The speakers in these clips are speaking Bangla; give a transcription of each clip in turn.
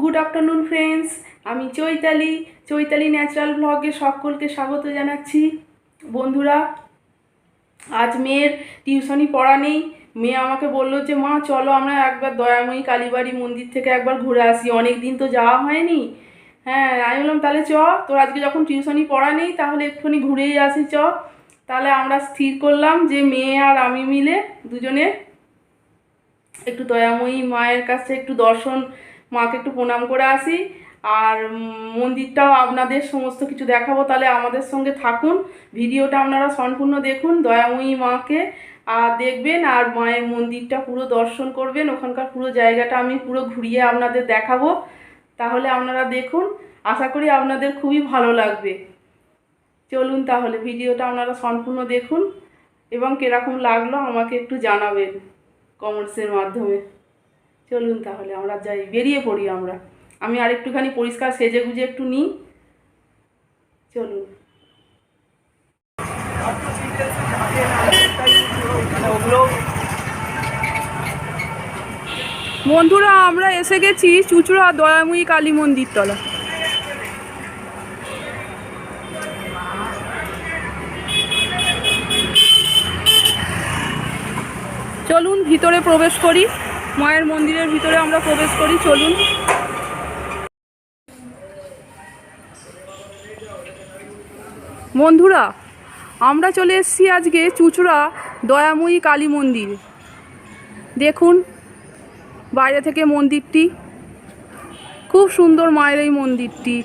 গুড আফটারনুন ফ্রেন্ডস আমি চৈতালি চৈতালি ন্যাচারাল ব্লগে সকলকে স্বাগত জানাচ্ছি। বন্ধুরা, আজ মেয়ের টিউশনি পড়া নেই। মেয়ে আমাকে বলল যে, মা, চলো আমরা একবার দয়াময়ী কালীবাড়ি মন্দির থেকে একবার ঘুরে আসি। অনেক দিন তো যাওয়া হয়নি। হ্যাঁ আমি বললাম, তাহলে চ, তোর আজকে যখন টিউশনি পড়া নেই, তাহলে একটুখানি ঘুরেই আসি, চ। তাহলে আমরা স্থির করলাম যে, মেয়ে আর আমি মিলে দুজনে একটু দয়াময়ী মায়ের কাছে একটু দর্শন মাকে একটু প্রণাম করে আসি। আর মন্দিরটাও আপনাদের সমস্ত কিছু দেখাবো। তাহলে আমাদের সঙ্গে থাকুন। ভিডিওটা আপনারা সম্পূর্ণ দেখুন। দয়াময়ী মাকে আর দেখবেন আর মায়ের মন্দিরটা পুরো দর্শন করবেন। ওখানকার পুরো জায়গাটা আমি পুরো ঘুরিয়ে আপনাদের দেখাবো। তাহলে আপনারা দেখুন। আশা করি আপনাদের খুবই ভালো লাগবে। চলুন তাহলে ভিডিওটা আপনারা সম্পূর্ণ দেখুন। এবং কীরকম লাগল আমাকে একটু জানাবেন কমেন্টসের মাধ্যমে। চলুন তাহলে, আমরা যাই, বেরিয়ে পড়ি আমরা। আমি আর একটুখানি পরিষ্কার সেজে গুজে একটু নিই। চলুন। বন্ধুরা, আমরা এসে গেছি চুচুড়া দয়াময়ী কালী মন্দির তলা। চলুন ভিতরে প্রবেশ করি। মায়ের মন্দিরের ভিতরে আমরা প্রবেশ করি, চলুন। বন্ধুরা, আমরা চলে এসেছি আজকে চুচুড়া দয়াময়ী কালী মন্দির। দেখুন, বাইরে থেকে মন্দিরটি। খুব সুন্দর মায়ের এই মন্দিরটি।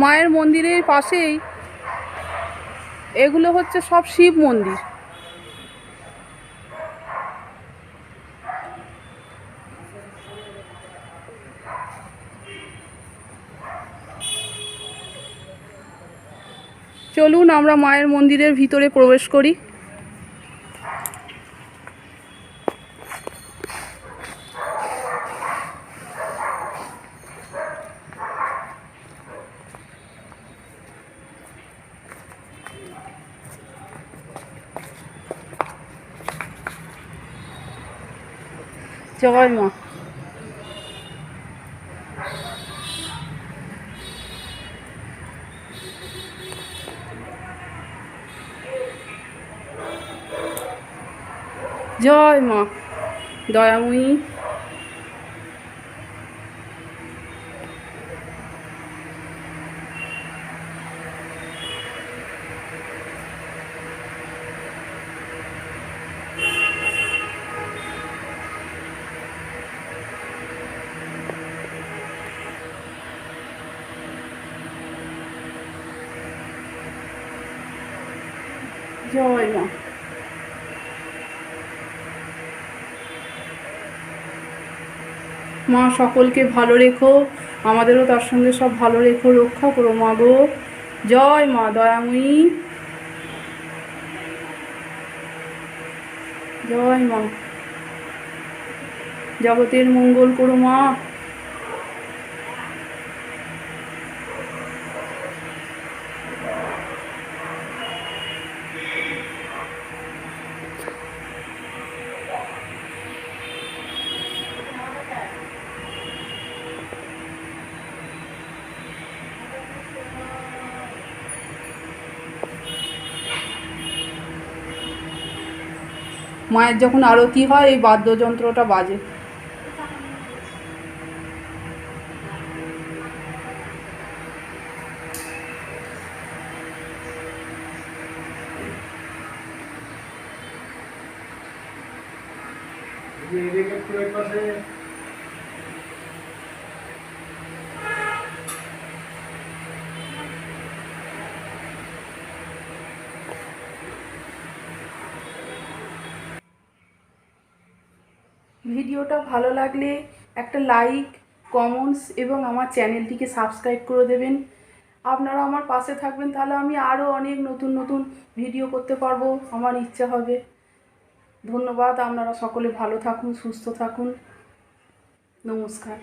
মায়ের মন্দিরের পাশেই এগুলো হচ্ছে সব শিব মন্দির। চলুন আমরা মায়ের মন্দিরের ভিতরে প্রবেশ করি। জয় মা। জয় মা দয়াময়ী জয় মা মা, সকলকে ভালো রেখো। আমাদেরও তার সঙ্গে সব ভালো রেখো, রক্ষা করো মা গো। জয় মা দয়াময়ী। জয় মা। জগতের মঙ্গল করো মা। মায়ের যখন আরতি হয় এই বাদ্যযন্ত্রটা বাজে। যে ভিডিওটা ভালো লাগলে একটা লাইক কমেন্টস এবং আমার চ্যানেলটিকে সাবস্ক্রাইব করে দেবেন। আপনারা আমার পাশে থাকবেন, তাহলে আমি আরও অনেক নতুন নতুন ভিডিও করতে পারব, আমার ইচ্ছা হবে। ধন্যবাদ, আপনারা সকলে ভালো থাকুন, সুস্থ থাকুন। নমস্কার।